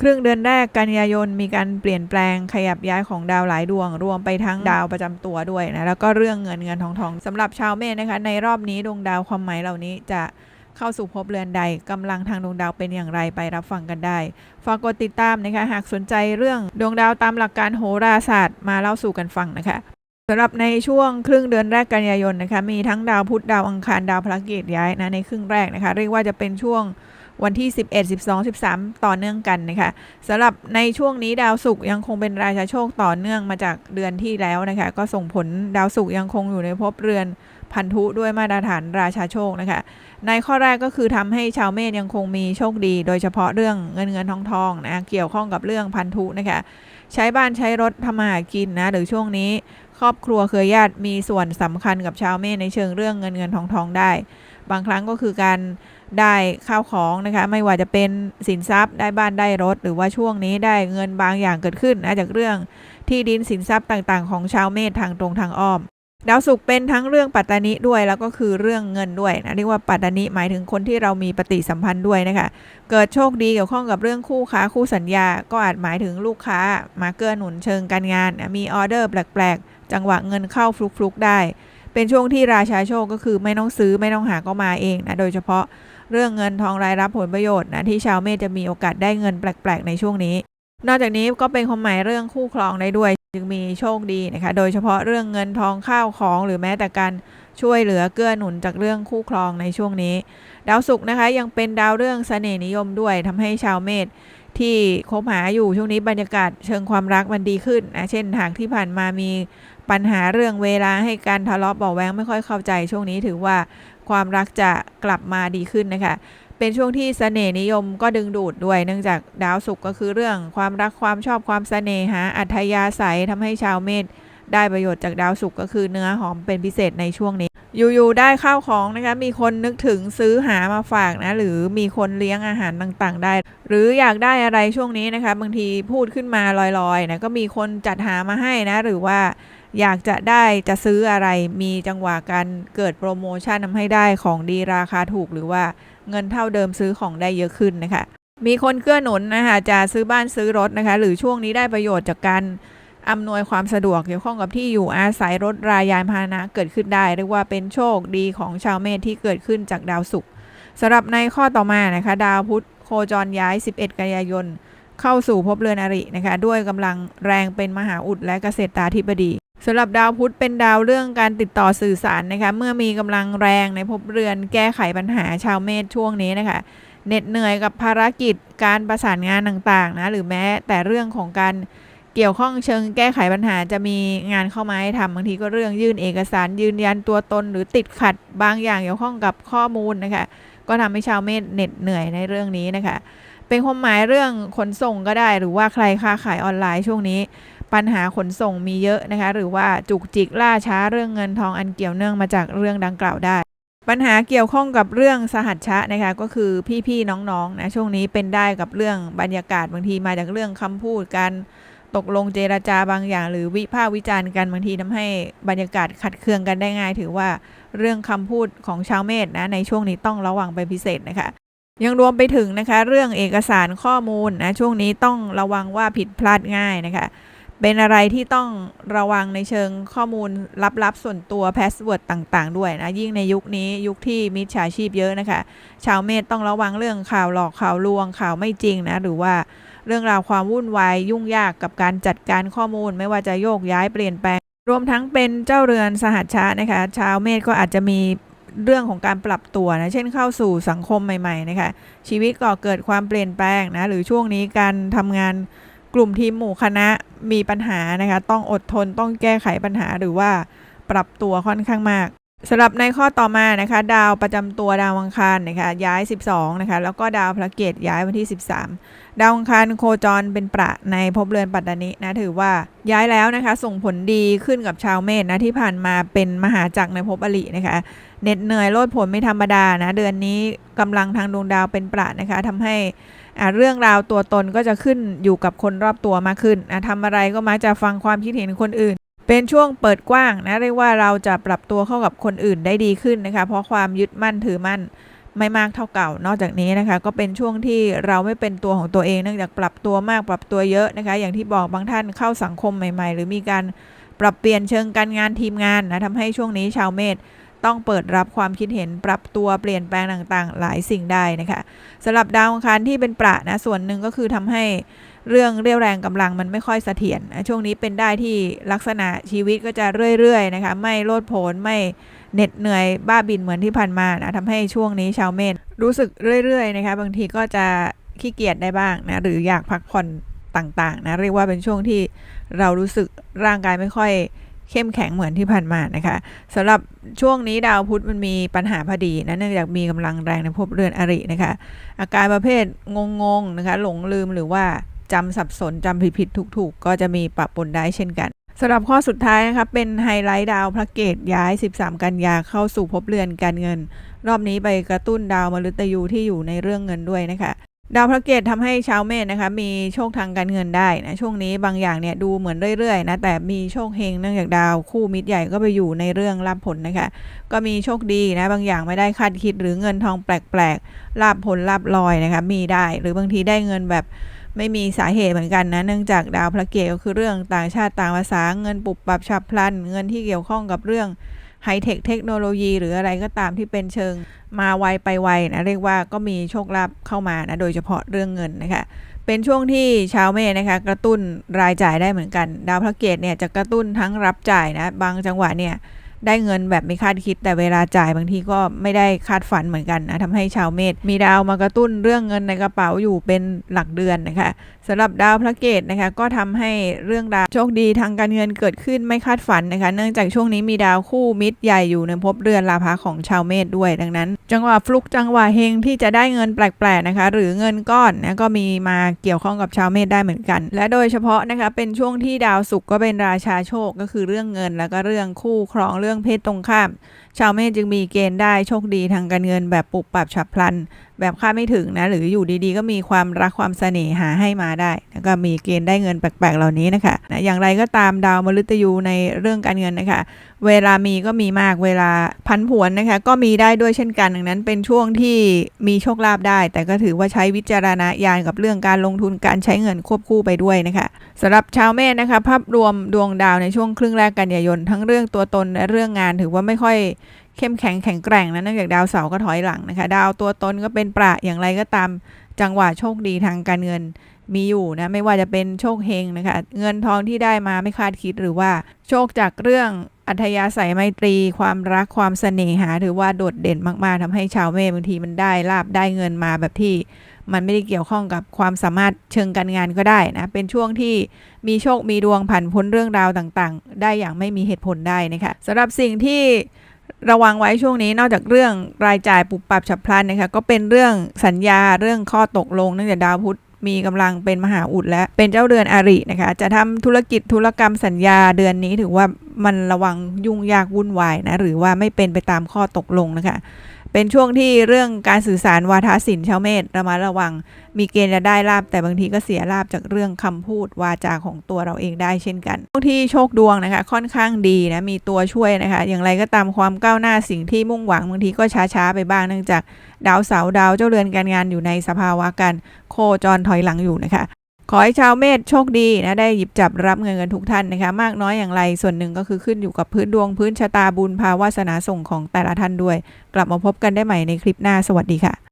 ครึ่งเดือนแรกกันยายนมีการเปลี่ยนแปลงขยับย้ายของดาวหลายดวง รวมไปทั้งดาวประจำตัวด้วยนะแล้วก็เรื่องเงินเงินทองทองสำหรับชาวเมษนะคะ ในรอบนี้ดวงดาวความหมายเหล่านี้จะเข้าสู่ภพเรือนใดกำลังทางดวงดาวเป็นอย่างไรไปรับฟังกันได้ฝากกดติดตามนะคะหากสนใจเรื่องดวงดาวตามหลักการโหราศาสตร์มาเล่าสู่กันฟังนะคะสำหรับในช่วงครึ่งเดือนแรกกันยายนนะคะมีทั้งดาวพุธดาวอังคารดาวพฤหัสย้ายนะในครึ่งแรกนะคะ เรียกว่าจะเป็นช่วง วันที่ 11 12 13 ต่อเนื่องกันนะคะสำหรับในช่วงนี้ดาวศุกร์ยังคงเป็นราชาโชคต่อเนื่องมาจากเดือนที่แล้วนะคะก็ส่งผลดาวศุกร์ยังคงอยู่ในภพเรือนพันธุด้วยมาตรฐานราชาโชคนะคะ ในข้อแรกก็คือทำให้ชาวเมษยังคงมีโชคดี โดยเฉพาะเรื่องเงินเงินทองทองนะเกี่ยวข้องกับเรื่องพันธุนะคะ ใช้บ้านใช้รถทำมาหากินนะหรือช่วงนี้ ครอบครัวเครือญาติมีส่วนสำคัญกับชาวเมษในเชิงเรื่องเงินเงินทองทองได้ บางครั้งก็คือการ ได้ข้าวของนะคะ ไม่ว่าจะเป็นสินทรัพย์ได้บ้านได้รถ หรือว่าช่วงนี้ได้เงินบางอย่างเกิดขึ้นนะจากเรื่องที่ดินสินทรัพย์ต่างๆ ของชาวเมษทางตรงทางอ้อมดาวศุกร์เป็นทั้งเรื่องปัตตานิด้วยแล้วก็คือเรื่องเงินด้วยนะเรียกว่าปัตตานิหมายถึงคนที่เรามีปฏิสัมพันธ์ด้วยนะคะเกิดโชคดีเกี่ยวข้องกับเรื่องคู่ค้าคู่สัญญา ก็อาจหมายถึงลูกค้ามาเกื้อหนุนเชิงการงานมีออเดอร์แปลกๆ จังหวะเงินเข้าฟลุกๆได้ เป็นช่วงที่ราชาโชคก็คือไม่ต้องซื้อไม่ต้องหาก็มาเองนะโดยเฉพาะ เรื่องเงินทองรายรับผลประโยชน์นะที่ชาวเมษจะมีโอกาสได้เงินแปลกๆ ในช่วงนี้ นอกจากนี้ก็เป็นความหมายเรื่องคู่ครองได้ด้วย จึงมีโชคดีนะคะโดยเฉพาะเรื่องเงินทองข้าวของหรือแม้แต่การช่วยเหลือเกื้อหนุนจากเรื่องคู่ครองในช่วงนี้ ดาวศุกร์นะคะยังเป็นดาวเรื่องเสน่ห์นิยมด้วยทำให้ชาวเมษที่คบหาอยู่ช่วงนี้บรรยากาศเชิงความรักมันดีขึ้นนะเช่นหากที่ผ่านมามี ปัญหาเรื่องเวลาให้การทะเลาะเบาแวงไม่ค่อยเข้าใจ ช่วงนี้ถือว่าความรักจะกลับมาดีขึ้นนะคะเป็นช่วงที่เสน่ห์นิยมก็ดึงดูดด้วยเนื่องจากดาวศุกร์ก็คือเรื่องความรักความชอบความเสน่หาอัธยาศัยทำให้ชาวเมษได้ประโยชน์จากดาวศุกร์ก็คือเนื้อหอมเป็นพิเศษในช่วงนี้ อยู่ๆได้ข้าวของนะคะมีคนนึกถึงซื้อหามาฝากนะหรือมีคนเลี้ยงอาหารต่างๆ ได้ หรืออยากได้อะไรช่วงนี้นะคะบางทีพูดขึ้นมาลอยๆนะก็มีคนจัดหามาให้นะหรือว่า อยากจะได้จะซื้ออะไรมีจังหวะการเกิดโปรโมชั่นทำให้ได้ของดีราคาถูกหรือว่าเงินเท่าเดิมซื้อของได้เยอะขึ้นนะคะ มีคนเกื้อหนุนนะคะจะซื้อบ้านซื้อรถนะคะ หรือช่วงนี้ได้ประโยชน์จากการอำนวยความสะดวกเกี่ยวข้องกับที่อยู่อาศัยรถรายานพาหนะเกิดขึ้นได้เรียกว่าเป็นโชคดีของชาวเมษที่เกิดขึ้นจากดาวศุกร์สำหรับในข้อต่อมานะคะ ดาวพุธโคจรย้าย 11 กันยายนเข้าสู่ภพเรือนอรินะคะ ด้วยกำลังแรงเป็นมหาอุดและเกษตราธิบดี สำหรับดาวพุธเป็นดาวเรื่องการติดต่อสื่อสารนะคะ เมื่อมีกำลังแรงในภพเรือนแก้ไขปัญหาชาวเมษช่วงนี้นะคะเหน็ดเหนื่อยกับภารกิจการประสานงานต่างๆนะหรือแม้แต่เรื่องของการเกี่ยวข้องเชิงแก้ไขปัญหาจะมีงานเข้ามาให้ทำบางทีก็เรื่องยื่นเอกสารยืนยันตัวตน หรือติดขัดบางอย่างเกี่ยวข้องกับข้อมูลนะคะ ก็ทำให้ชาวเมษเหน็ดเหนื่อยในเรื่องนี้นะคะ เป็นความหมายเรื่องขนส่งก็ได้หรือว่าใครค้าขายออนไลน์ช่วงนี้ ปัญหาขนส่งมีเยอะนะคะ หรือว่าจุกจิกล่าช้าเรื่องเงินทองอันเกี่ยวเนื่องมาจากเรื่องดังกล่าวได้ ปัญหาเกี่ยวข้องกับเรื่องสหัชชะนะคะ ก็คือพี่ๆน้องๆนะช่วงนี้เป็นได้กับเรื่องบรรยากาศบางทีมาจากเรื่องคำพูดการตกลงเจรจาบางอย่าง หรือวิพากษ์วิจารณ์กันบางทีทำให้บรรยากาศขัดเคืองกันได้ง่าย ถือว่าเรื่องคำพูดของชาวเมษนะในช่วงนี้ต้องระวังเป็นพิเศษนะคะยังรวมไปถึงนะคะ เรื่องเอกสารข้อมูลนะช่วงนี้ต้องระวังว่าผิดพลาดง่ายนะคะ เป็นอะไรที่ต้องระวังในเชิงข้อมูลลับๆส่วนตัวพาสเวิร์ดต่างๆ ด้วยนะ ยิ่งในยุคนี้ยุคที่มิจฉาชีพเยอะนะคะ ชาวเมษต้องระวังเรื่องข่าวหลอกข่าวลวงข่าวไม่จริงนะ หรือว่าเรื่องราวความวุ่นวายยุ่งยากกับการจัดการข้อมูล ไม่ว่าจะโยกย้ายเปลี่ยนแปลง รวมทั้งเป็นเจ้าเรือนสหัชชะนะคะ ชาวเมษก็อาจจะมีเรื่องของการปรับตัวนะ เช่นเข้าสู่สังคมใหม่ๆนะคะ ชีวิตก็เกิดความเปลี่ยนแปลงนะ หรือช่วงนี้การทำงาน กลุ่มทีมหมู่คณะมีปัญหานะคะ ต้องอดทนต้องแก้ไขปัญหาหรือว่าปรับตัวค่อนข้างมากสำหรับในข้อต่อมานะคะ ดาวประจำตัวดาวอังคารนะคะย้าย 12นะคะแล้วก็ดาวพระเกตย้ายวันที่ 13 ดาวอังคารโคจรเป็นประในภพเรือนปัตตานินะถือว่าย้ายแล้วนะคะ ส่งผลดีขึ้นกับชาวเมษนะที่ผ่านมาเป็นมหาจักรในภพอรินะคะ เหน็ดเหนื่อยโลดผลไม่ธรรมดานะเดือนนี้กำลังทางดวงดาวเป็นประนะคะทำให้เรื่องราวตัวตนก็จะขึ้นอยู่กับคนรอบตัวมากขึ้นทำอะไรก็มักจะฟังความคิดเห็นคนอื่น เป็นช่วงเปิดกว้างนะเรียกว่าเราจะปรับตัวเข้ากับคนอื่นได้ดีขึ้นนะคะ เพราะความยึดมั่นถือมั่นไม่มากเท่าเก่า นอกจากนี้นะคะ ก็เป็นช่วงที่เราไม่เป็นตัวของตัวเองเนื่องจากปรับตัวมากปรับตัวเยอะนะคะ อย่างที่บอกบางท่านเข้าสังคมใหม่ ๆ หรือมีการปรับเปลี่ยนเชิงการงานทีมงานนะทำให้ช่วงนี้ชาวเมษ ต้องเปิดรับความคิดเห็นปรับตัวเปลี่ยนแปลงต่างๆ หลายสิ่งได้นะคะสำหรับดาวอังคารที่เป็นประนะส่วนหนึ่งก็คือทำให้เรื่องเรียวแรงกำลังมันไม่ค่อยเสถียรช่วงนี้เป็นได้ที่ลักษณะชีวิตก็จะเรื่อยๆนะคะไม่โลดโผนไม่เหน็ดเหนื่อยบ้าบินเหมือนที่ผ่านมานะทำให้ช่วงนี้ชาวเมษรู้สึกเรื่อยๆนะคะบางทีก็จะขี้เกียจได้บ้างนะหรืออยากพักผ่อนต่างๆนะเรียกว่าเป็นช่วงที่เรารู้สึกร่างกายไม่ค่อย เข้มแข็งเหมือนที่ผ่านมานะคะสำหรับช่วงนี้ดาวพุธมันมีปัญหาพอดีนะเนื่องจากมีกำลังแรงในภพเรือนอรินะคะอาการประเภทงงๆนะคะหลงลืมหรือว่าจำสับสนจำผิดๆถูกๆ ก็จะมีปะปนได้เช่นกันสำหรับข้อสุดท้ายนะคะเป็นไฮไลท์ดาวพระเกตย้าย 13 กันยาเข้าสู่ภพเรือนการเงิน รอบนี้ไปกระตุ้นดาวมฤตยูที่อยู่ในเรื่องเงินด้วยนะคะ ดาวพระเกตทำให้ชาวเมษนะคะมีโชคทางการเงินได้นะช่วงนี้บางอย่างเนี่ยดูเหมือนเรื่อยๆนะแต่มีโชคเฮงเนื่องจากดาวคู่มิตรใหญ่ก็ไปอยู่ในเรื่องลาภผลนะคะก็มีโชคดีนะบางอย่างไม่ได้คาดคิดหรือเงินทองแปลกๆลาบผลลาบลอยนะคะมีได้หรือบางทีได้เงินแบบไม่มีสาเหตุเหมือนกันนะเนื่องจากดาวพระเกตก็คือเรื่องต่างชาติต่างภาษาเงินปุบปับฉับพลัน เงินที่เกี่ยวข้องกับเรื่อง ไฮเทคเทคโนโลยีหรืออะไรก็ตามที่เป็นเชิงมาไวไปไวนะเรียกว่าก็มีโชคลาภเข้ามานะโดยเฉพาะเรื่องเงินนะคะเป็นช่วงที่ชาวเมษนะคะกระตุ้นรายจ่ายได้เหมือนกัน ดาวพระเกตเนี่ยจะกระตุ้นทั้งรับจ่ายนะบางจังหวะเนี่ย ได้เงินแบบไม่คาดคิด แต่เวลาจ่ายบางทีก็ไม่ได้คาดฝันเหมือนกันนะทำให้ชาวเมษมีดาวมากระตุ้นเรื่องเงินในกระเป๋าอยู่เป็นหลักเดือนนะคะสำหรับดาวพระเกตนะคะก็ทำให้เรื่องดาวโชคดีทางการเงินเกิดขึ้นไม่คาดฝันนะคะ เนื่องจากช่วงนี้มีดาวคู่มิตรใหญ่อยู่ในภพเรือนลาภะของชาวเมษด้วย ดังนั้น จังหวะฟลุกจังหวะเฮงที่จะได้เงินแปลกๆนะคะ หรือเงินก้อนนะก็มีมาเกี่ยวข้องกับชาวเมษได้เหมือนกัน และโดยเฉพาะนะคะเป็นช่วงที่ดาวศุกร์ก็เป็นราชาโชคก็คือเรื่องเงินแล้วก็เรื่องคู่ครองเรื่องเพศตรงข้ามชาวเมษจึงมีเกณฑ์ได้โชคดีทางการเงินแบบปุบปับฉับพลัน แบบคาดไม่ถึงนะ หรืออยู่ดีๆ ก็มีความรักความเสน่หาให้มาได้ แล้วก็มีเกณฑ์ได้เงินแปลกๆ เหล่านี้นะคะนะอย่างไรก็ตามดาวมฤตยูในเรื่องการเงินนะคะ เวลามีก็มีมากเวลาพันผวนนะคะ ก็มีได้ด้วยเช่นกันดังนั้นเป็นช่วงที่มีโชคลาภได้ แต่ก็ถือว่าใช้วิจารณญาณกับเรื่องการลงทุนการใช้เงินควบคู่ไปด้วยนะคะสำหรับชาวเมษนะคะ ภาพรวมดวงดาวในช่วงครึ่งแรกกันยายนทั้งเรื่องตัวตนและเรื่องงานถือว่าไม่ค่อยเข้มแข็งแข็งแกร่งนะนองจากดาวเสาร์ก็ถอยหลังนะคะ ดาวตัวตนก็เป็นประอย่างไรก็ตามจังหวะโชคดีทางการเงินมีอยู่นะไม่ว่าจะเป็นโชคเฮงนะคะ เงินทองที่ได้มาไม่คาดคิดหรือว่าโชคจากเรื่องอัธยาศัยไมตรี ความรักความเสน่หาถือว่าโดดเด่นมากๆทำให้ชาวเมษบางทีมันได้ลาบได้เงินมาแบบที่ มันไม่ได้เกี่ยวข้องกับความสามารถเชิงการงานก็ได้นะ เป็นช่วงที่มีโชคมีดวงผ่านพ้นเรื่องราวต่างๆ ได้อย่างไม่มีเหตุผลได้นะคะสำหรับสิ่งที่ ระวังไว้ช่วงนี้นอกจากเรื่องรายจ่ายปุบปับฉับพลันนะคะก็เป็นเรื่องสัญญาเรื่องข้อตกลงเนื่องจากดาวพุธมีกำลังเป็นมหาอุดและเป็นเจ้าเดือนอารินะคะ จะทำธุรกิจธุรกรรมสัญญาเดือนนี้ถือว่า มันระวังยุ่งยากวุ่นวายนะหรือว่าไม่เป็นไปตามข้อตกลงนะคะ เป็นช่วงที่เรื่องการสื่อสารวาทศิลป์ชาวเมษระมัดระวัง มีเกณฑ์จะได้ลาบแต่บางทีก็เสียลาบจากเรื่องคำพูดวาจาของตัวเราเองได้เช่นกันช่วงที่โชคดวงนะคะ ค่อนข้างดีนะมีตัวช่วยนะคะ อย่างไรก็ตามความก้าวหน้าสิ่งที่มุ่งหวังบางทีก็ช้าๆไปบ้างเนื่องจากดาวเสาร์ดาวเจ้าเรือนการงานอยู่ในสภาวะการโคจรถอยหลังอยู่นะคะ ขอให้ชาวเมษโชคดีนะได้หยิบจับรับเงินกันทุกท่านนะคะ มากน้อยอย่างไรส่วนหนึ่งก็คือขึ้นอยู่กับพื้นดวงพื้นชะตาบุญภาวาสนาส่งของแต่ละท่านด้วย กลับมาพบกันได้ใหม่ในคลิปหน้าสวัสดีค่ะ